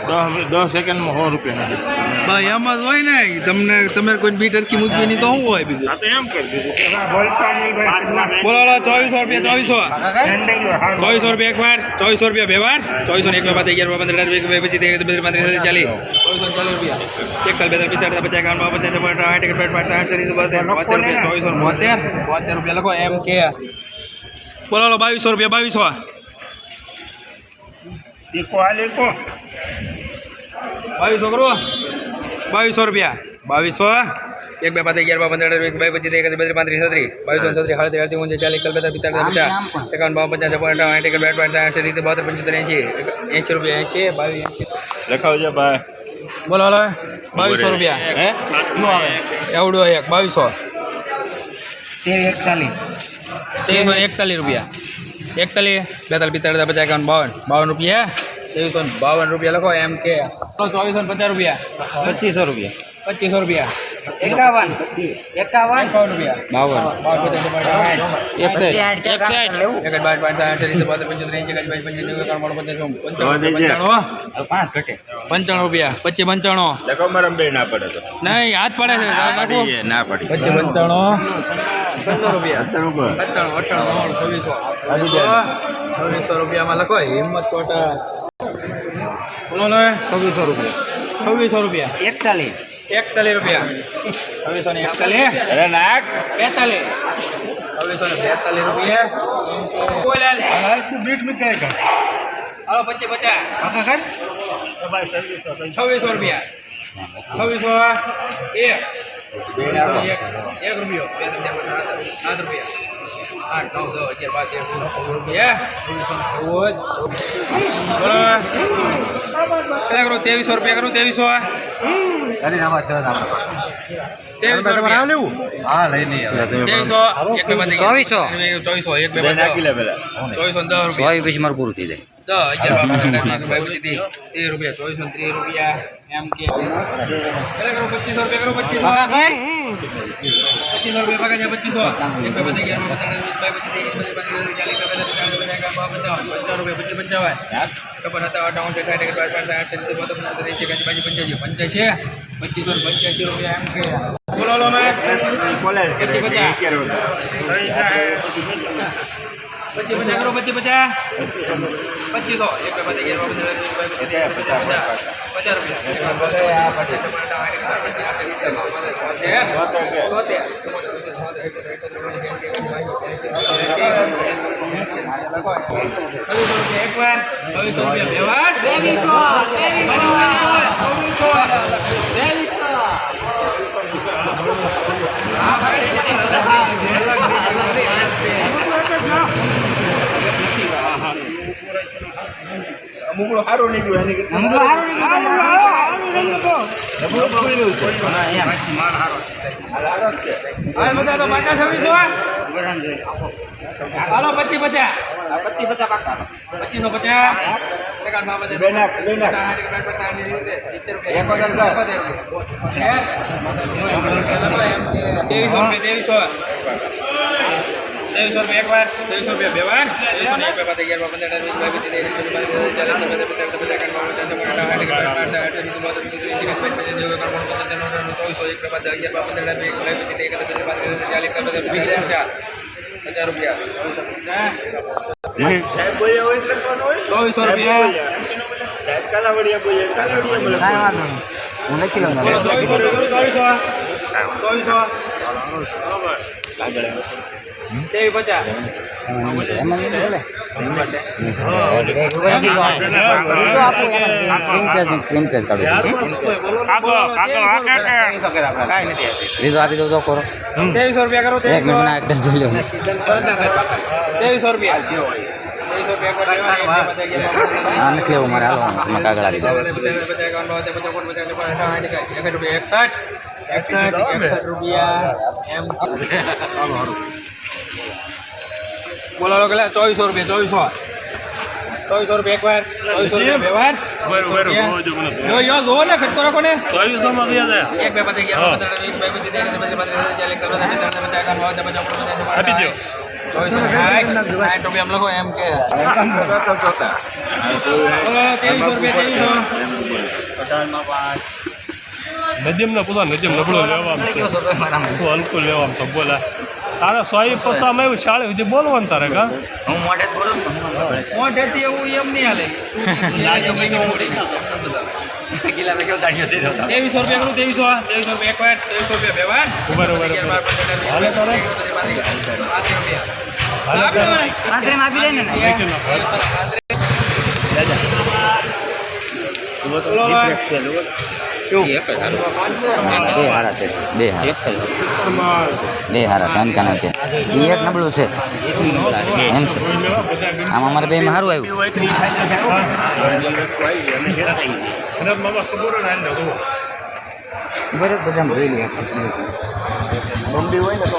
દસ દસ સેકન્ડમાં સો રૂપિયા નથી ભાઈ એમ જ હોય ને તમને તમે કોઈ બી ટર્કી મૂકવી નહીં તો શું હોય બીજું આ તો એમ કરી દીધું બોલો બોલો ચોવીસો રૂપિયા ચોવીસો ચોવીસો રૂપિયા એક વાર ચોવીસો રૂપિયા બે વાર ચોવીસો ને એક વાર બાદ અગિયાર પંદર અઢાર વીસ બે પચીસ ત્રીસ બત્રીસ પાંત્રીસ ચાલીસ ચોવીસો ને ચાલીસ રૂપિયા એક કલ બેતાલીસ પિસ્તાલીસ પચાસ એકાવન બાવન પચાસ છપ્પન સાઠ એકસઠ બાસઠ સાઠ સિત્તેર બોતેર બોતેર રૂપિયા ચોવીસો ને બોતેર બોતેર રૂપિયા લખો એમ કે બોલો બોલો બાવીસો રૂપિયા બાવીસો બાવીસો કરો. બાવીસો રૂપિયા. બાવીસો એક બે પાંચ અગિયાર બાર પંદર એક બે પચીસ એક બત્રીસ પાંત્રીસ છત્રીસ. બાવીસો છત્રીસ સાડત્રીસ અડતીસ ઊંચે ચાલીસ કલ બેતા પિસ્તાલીસ પચાસ. એકાવન બાવન પચાસ અઠાવન આઠ એકર બેટ પાંચ સાઠ સિત્તેર બોતેર પંચોતેર એંશી. એંશી રૂપિયા એંશી બાવીસ એંશી. લખાવજો ભાઈ. બોલો બોલો બાવીસો રૂપિયા. હે? એવડું એક બાવીસો. તેર એકતાલીસ. તેરસો એકતાલીસ રૂપિયા. એકતાલીસ બેતાલીસ પિસ્તાળીસ પચાસ એકાવન બાવન. બાવન રૂપિયા ત્રેવીસો બાવન રૂપિયા લખો એમ કે. ચોવીસો પચાસ રૂપિયા. પચીસો રૂપિયા. પચીસો રૂપિયા. એકાવન. એકાવન? એકાવન રૂપિયા. બાવન. બાવન પંચાણું રૂપિયા પચીસ પંચાણું લખો મારા બે ના પડે નહીં હાથ પડે છે ના પડે પચીસ પંચાણું પંદર રૂપિયા સત્તાણું અઠ્ઠાણું છવ્વીસો છવ્વીસો રૂપિયામાં લખો હિંમત કોટા બોલો ને છવ્વીસો રૂપિયા. છવ્વીસો રૂપિયા. એકતાલીસ એકતાલીસ રૂપિયા છવ્વીસો ને એકતાલીસ અરે નાખ બેતાલીસ છવ્વીસો ને બેતાલીસ રૂપિયા. બોલ હાલો પચીસ પચાસ છવ્વીસો રૂપિયા. છવ્વીસો એક. એક રૂપિયો. બે છ, સાત રૂપિયા. આઠ નવ દસ અગિયાર બાર તેર રૂપિયા. કેટલા કરું ત્રેવીસો રૂપિયા કરું ત્રેવીસો ચોવીસો. ચોવીસો એક બે ચોવીસો દસ રૂપિયા. પછી મારું પૂરું થઈ જાય. દસ અગિયાર ત્રીસ રૂપિયા ચોવીસો ત્રીસ રૂપિયા એમ કે. પચીસો રૂપિયા કરું પચીસો પચીસો રૂપિયા પગાર પચીસો. પંચાવન પંચાવન હતા છે સાઠ પાંચ પંચ્યાસી પંચ્યાસી પચીસો પંચ્યાસી રૂપિયા એમ કે. બોલો બોલો મેં કોલેજ. પચીસ પચાસ. કરો પચીસ પચાસ. પચીસો એક પચાસ પંદર વીસ બાવીસ રૂપિયા. એક અમુક સારું નીકળ્યું એની પાકા છવ્વીસો હાલો પચીસ પચાસ. પચીસ પચાસ. પાકા પચીસો પચાસ. ત્રેવીસો રૂપિયા. ત્રેવીસો ત્રેવીસો રૂપિયા એક વાર ત્રેવીસો રૂપિયા બે વાર ત્રેવીસો ને એક બે અગિયાર પંદર પચાસ રૂપિયા ચોવીસો રૂપિયા કાલાવડિયા બોલ્યા કાલાવડિયા બોલે બોલો ચોવીસો ચોવીસો ચોવીસો તેવી રૂપિયા કરો ત્રેવીસો રૂપિયા કાગળ આવી એકસઠ એકસઠ રૂપિયા એમ. બોલો લો કેટલા ચોવીસો રૂપિયા ચોવીસો ચોવીસો રૂપિયા એક વાર ચોવીસો રૂપિયા બે વાર જો યો જોવો ને ખટકો રાખો ને એક બે પતે અગિયાર બાર, પંદર, વીસ, બાવીસ, પચીસ, ત્રીસ, એકત્રીસ, બત્રીસ, આપી પચાસ, ચોવીસો સાઠ, રૂપિયા એમ લખો એમ કે ત્રેવીસો રૂપિયા ત્રેવીસો નજીમ ને પૂછો નજીમ નબળો લેવા હલકું લેવાનું બોલા તારે સોય પસામાં એવું શાળે સુધી બોલવાનું તારે કા? મોઢેથી એવું એમ નહીં હાલે. ત્રેવીસો રૂપિયા કરું ત્રેવીસો ત્રેવીસો રૂપિયા એક વાર ત્રેવીસો રૂપિયા હાલે તારે? બોલો ભાઈ. બે હારા છે બે હારા. બે હારા છે એ એક નબળું છે. એમ છે. આમ અમારે બેમાં સારું આવ્યું. અને મામા લે. ને હોય ને તો.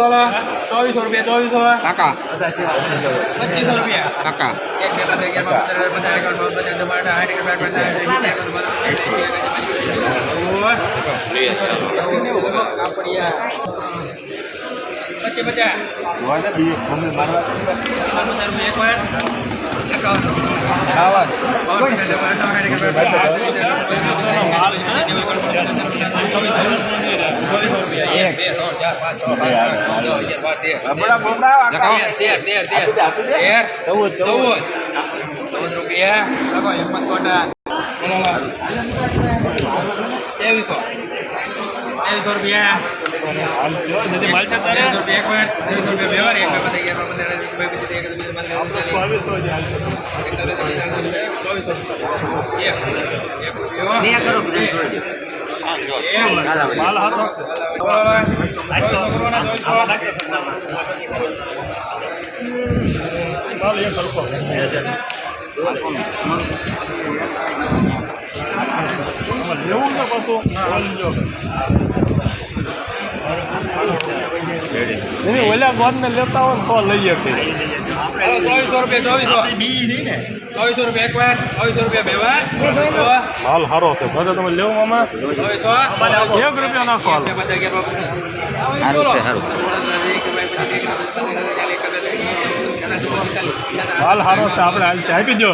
પાંચ ચોવીસો પાંચ રૂપિયા ચોવીસો કાકા પચીસો રૂપિયા કાકા બાવન પચાસ ચૌદ ચૌદ ચૌદ રૂપિયા હિંમત કોટા ત્રેવીસો ત્રેવીસો રૂપિયા એક હલકો. આમાં લેવું છે પાછું? એની ઓલા ગોદને લેતા હોય તો લઈએ કે ચોવીસો રૂપિયા ચોવીસો. ચોવીસો રૂપિયા એક વાર ચોવીસો રૂપિયા બે વાર હાલ સારો છે. બધા તમે લેવું મામા ચોવીસો. એક રૂપિયા નાખો હાલ. સારું છે સારું. હાલ સારો છે. આપણે હાલ ચાપી આપી દો.